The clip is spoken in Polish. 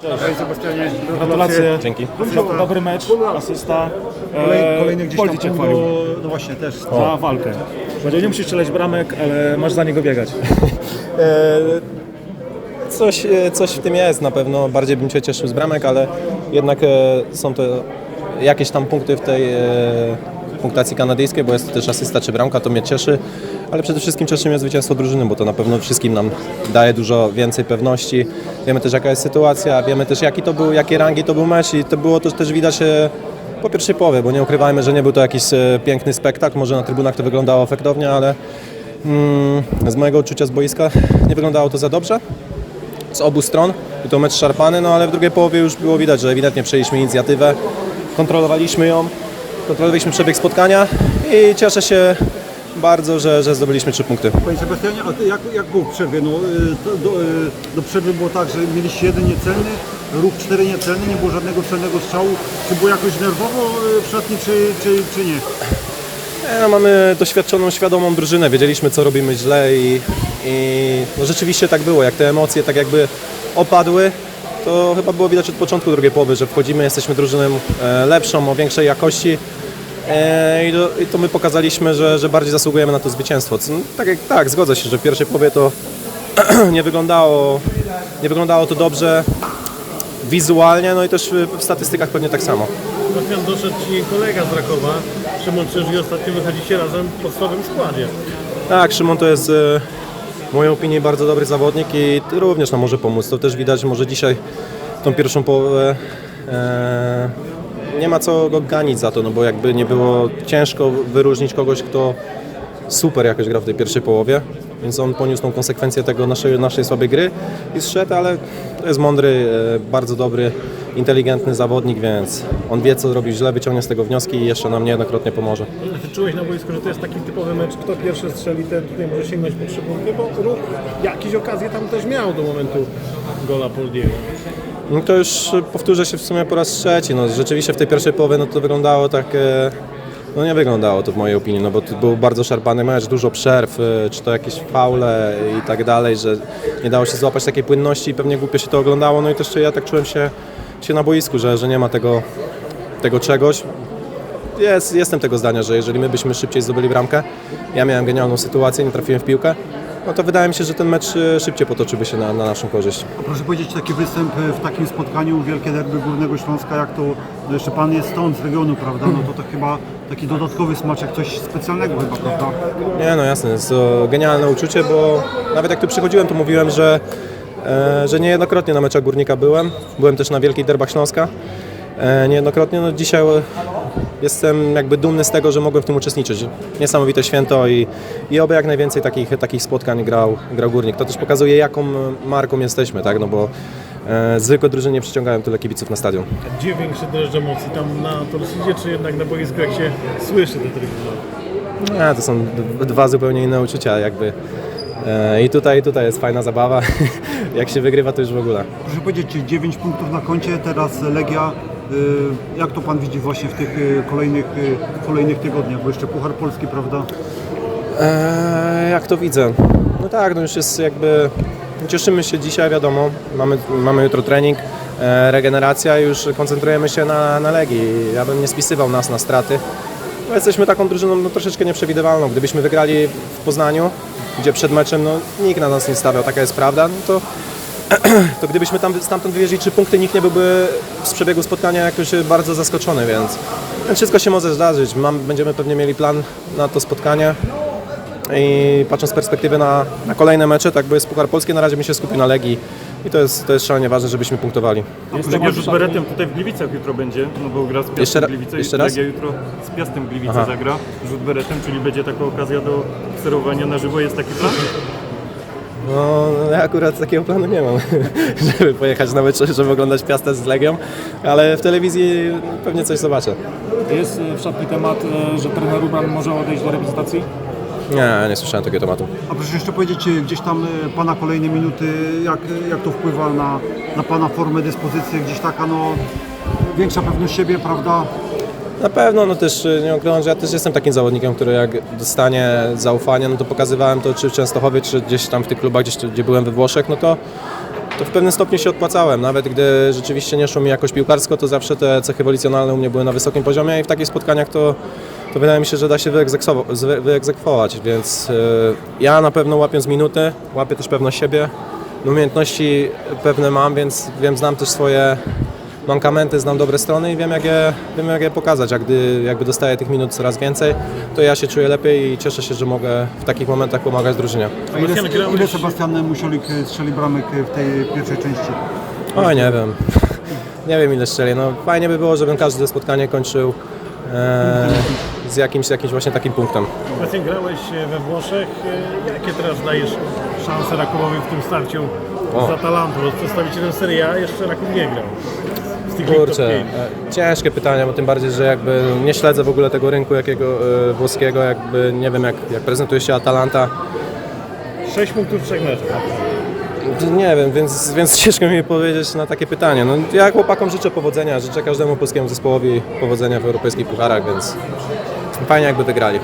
Cześć Sebastianie, Gratulacje. Dzięki. Do- Dobry mecz, asysta. Kolej, E, kolejny gdzieś tam cię chwalił do, no właśnie też. za walkę. Powiedział, nie musisz strzelać bramek, ale masz za niego biegać. E, Coś, e, coś w tym jest na pewno. Bardziej bym się cieszył z bramek, ale jednak e, są to jakieś tam punkty w tej e, punktacji kanadyjskiej, bo jest to też asysta czy bramka, to mnie cieszy. Ale przede wszystkim cieszy mnie zwycięstwo drużyny, bo to na pewno wszystkim nam daje dużo więcej pewności. Wiemy też jaka jest sytuacja, wiemy też jaki to był, jakie rangi to był mecz i to było to też widać e, po pierwszej połowie, bo nie ukrywajmy, że nie był to jakiś e, piękny spektakl. Może na trybunach to wyglądało efektownie, ale mm, z mojego odczucia z boiska nie wyglądało to za dobrze z obu stron. Był to mecz szarpany, no ale w drugiej połowie już było widać, że ewidentnie przejęliśmy inicjatywę, kontrolowaliśmy ją, kontrolowaliśmy przebieg spotkania i cieszę się bardzo, że, że zdobyliśmy trzy punkty. Panie Sebastianie, a jak, jak było w przerwie? No, y, to, do, y, do przerwy było tak, że mieliście jeden niecelny, ruch cztery niecelny, nie było żadnego celnego strzału. Czy było jakoś nerwowo y, w szatni, czy, czy, czy nie? E, No, mamy doświadczoną, świadomą drużynę, wiedzieliśmy co robimy źle i, i no, rzeczywiście tak było. Jak te emocje tak jakby opadły, to chyba było widać od początku drugiej połowy, że wchodzimy, jesteśmy drużyną e, lepszą, o większej jakości. E, I to, my pokazaliśmy, że, że bardziej zasługujemy na to zwycięstwo. Tak, jak, tak, zgodzę się, że w pierwszej połowie to nie wyglądało, nie wyglądało to dobrze wizualnie, no i też w, statystykach pewnie tak samo. Sebastian doszedł Ci kolega z Rakowa, Szymon Czyż i ostatnio wychodzicie razem w podstawowym składzie. Tak, Szymon to jest e, w mojej opinii bardzo dobry zawodnik i również nam może pomóc. To też widać, może dzisiaj tą pierwszą połowę e, nie ma co go ganić za to, no bo jakby nie było ciężko wyróżnić kogoś, kto super jakoś gra w tej pierwszej połowie, więc on poniósł tą konsekwencję tego naszej, naszej słabej gry i zszedł, ale to jest mądry, e, bardzo dobry, inteligentny zawodnik, więc on wie co robił źle, wyciągnie z tego wnioski i jeszcze nam niejednokrotnie pomoże. Czy czułeś na boisku, że to jest taki typowy mecz, kto pierwszy strzeli, ten tutaj może sięgnąć po trzy punkty, bo ruch jakieś okazje tam też miał do momentu gola Poldiego. No to już powtórzę się w sumie po raz trzeci. No, rzeczywiście w tej pierwszej połowie no, to wyglądało tak. e, No nie wyglądało to w mojej opinii, no bo to był bardzo szarpany mecz, dużo przerw, e, czy to jakieś faule i tak dalej, że nie dało się złapać takiej płynności i pewnie głupio się to oglądało. No i też ja tak czułem się, się na boisku, że, że nie ma tego, tego czegoś. Jest, jestem tego zdania, że jeżeli my byśmy szybciej zdobyli bramkę, ja miałem genialną sytuację, nie trafiłem w piłkę, no to wydaje mi się, że ten mecz e, szybciej potoczyłby się na, na naszą korzyść. A proszę powiedzieć, taki występ y, w takim spotkaniu, wielkie derby Górnego Śląska, jak to, no jeszcze Pan jest stąd, z regionu, prawda? No to to chyba taki dodatkowy smaczek, coś specjalnego chyba, prawda? Nie, no jasne, jest to genialne uczucie, bo nawet jak tu przychodziłem, to mówiłem, że, e, że niejednokrotnie na meczach Górnika byłem. Byłem też na Wielkich Derbach Śląska. E, niejednokrotnie, no dzisiaj e, jestem jakby dumny z tego, że mogłem w tym uczestniczyć. Niesamowite święto i, i oby jak najwięcej takich, takich spotkań grał, grał Górnik. To też pokazuje, jaką marką jesteśmy, tak, no bo e, zwykłe drużyny nie przyciągają tyle kibiców na stadion. Gdzie większy dreszcz emocji, tam na Torsidzie, czy jednak na boisku, jak się słyszy te trybuny? Nie, to są dwa zupełnie inne uczucia jakby. E, I tutaj, tutaj jest fajna zabawa. Jak się wygrywa, to już w ogóle. Proszę powiedzieć, czy 9 punktów na koncie, teraz Legia, jak to Pan widzi właśnie w tych y, kolejnych, y, kolejnych tygodniach, bo jeszcze Puchar Polski, prawda? Eee, jak to widzę? No tak, no już jest jakby. Cieszymy się dzisiaj, wiadomo. Mamy, mamy jutro trening, e, regeneracja już koncentrujemy się na, na Legii. Ja bym nie spisywał nas na straty. No, jesteśmy taką drużyną no, troszeczkę nieprzewidywalną. Gdybyśmy wygrali w Poznaniu, gdzie przed meczem no, nikt na nas nie stawiał, taka jest prawda, no to to gdybyśmy tam stamtąd wywieźli trzy punkty, nikt nie byłby z przebiegu spotkania jakoś bardzo zaskoczony, więc, więc wszystko się może zdarzyć. Mam, będziemy pewnie mieli plan na to spotkanie i patrząc z perspektywy na, na kolejne mecze, tak bo jest Puchar Polski, na razie bym się skupił na Legii i to jest, to jest szalenie ważne, żebyśmy punktowali. Jest Legia rzut beretem tutaj w Gliwicach jutro będzie, no bo gra z Piastem Jeszcze Gliwice jeszcze i raz? Legia jutro z Piastem Gliwice Aha. zagra rzut beretem, czyli będzie taka okazja do obserwowania na żywo. Jest taki plan? No, ja akurat takiego planu nie mam, żeby pojechać na mecz, żeby oglądać Piastę z Legią, ale w telewizji pewnie coś zobaczę. Jest e, w szatni temat, e, że trener Ruban może odejść do reprezentacji? Nie, nie słyszałem takiego tematu. A proszę jeszcze powiedzieć, czy gdzieś tam Pana kolejne minuty, jak, jak to wpływa na, na Pana formę, dyspozycję, gdzieś taka no większa pewność siebie, prawda? Na pewno, no też y, nie ukrywam, że ja też jestem takim zawodnikiem, który jak dostanie zaufanie, no to pokazywałem to czy w Częstochowie, czy gdzieś tam w tych klubach, gdzieś, gdzie byłem we Włoszech, no to to w pewnym stopniu się odpłacałem. Nawet gdy rzeczywiście nie szło mi jakoś piłkarsko, to zawsze te cechy wolicjonalne u mnie były na wysokim poziomie i w takich spotkaniach to, to wydaje mi się, że da się wyegzekwować, więc y, ja na pewno łapiąc minuty, łapię też pewność siebie. Umiejętności pewne mam, więc wiem, znam też swoje mankamenty, znam dobre strony i wiem jak je, wiem, jak je pokazać. A gdy jakby dostaję tych minut coraz więcej, to ja się czuję lepiej i cieszę się, że mogę w takich momentach pomagać drużynie. A ile, ile Sebastian Musiolik strzeli bramek w tej pierwszej części? Oj, nie wiem. Nie wiem ile strzeli. No, fajnie by było, żebym każde spotkanie kończył e, z jakimś, jakimś właśnie takim punktem. Sebastian, grałeś we Włoszech. E, Jakie teraz dajesz szanse Rakowowi w tym starciu O. z Atalantą? Bo przedstawicielem Serie A jeszcze Raków nie grał. Tych Kurczę, e, ciężkie pytania, bo tym bardziej, że jakby nie śledzę w ogóle tego rynku jakiego e, włoskiego, jakby nie wiem jak, jak prezentuje się Atalanta. Sześć punktów w trzech meczach. Nie wiem, więc, więc ciężko mi powiedzieć na takie pytanie. No, ja chłopakom życzę powodzenia, życzę każdemu polskiemu zespołowi powodzenia w europejskich pucharach, więc fajnie jakby wygrali.